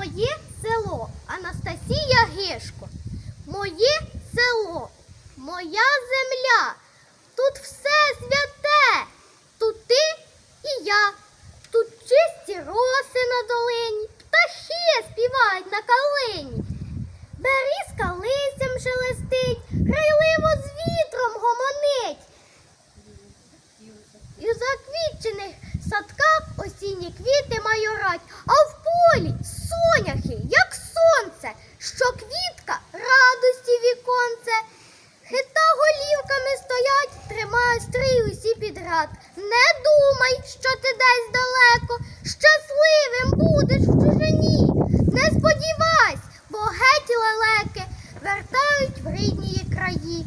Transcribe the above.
Моє село Анастасія Гишко. Моє село, моя земля. Тут все святе. Тут ти і я. Тут чисті роси на долині, птахи співають на калині. Берізка листям шелестить, грайливо з вітром гомонить. І в заквітчених садках осінні квіти майорать, а в полі усі. Не думай, що ти десь далеко, щасливим будеш в чужині. Не сподівайся, бо геть лелеки вертають в рідні краї.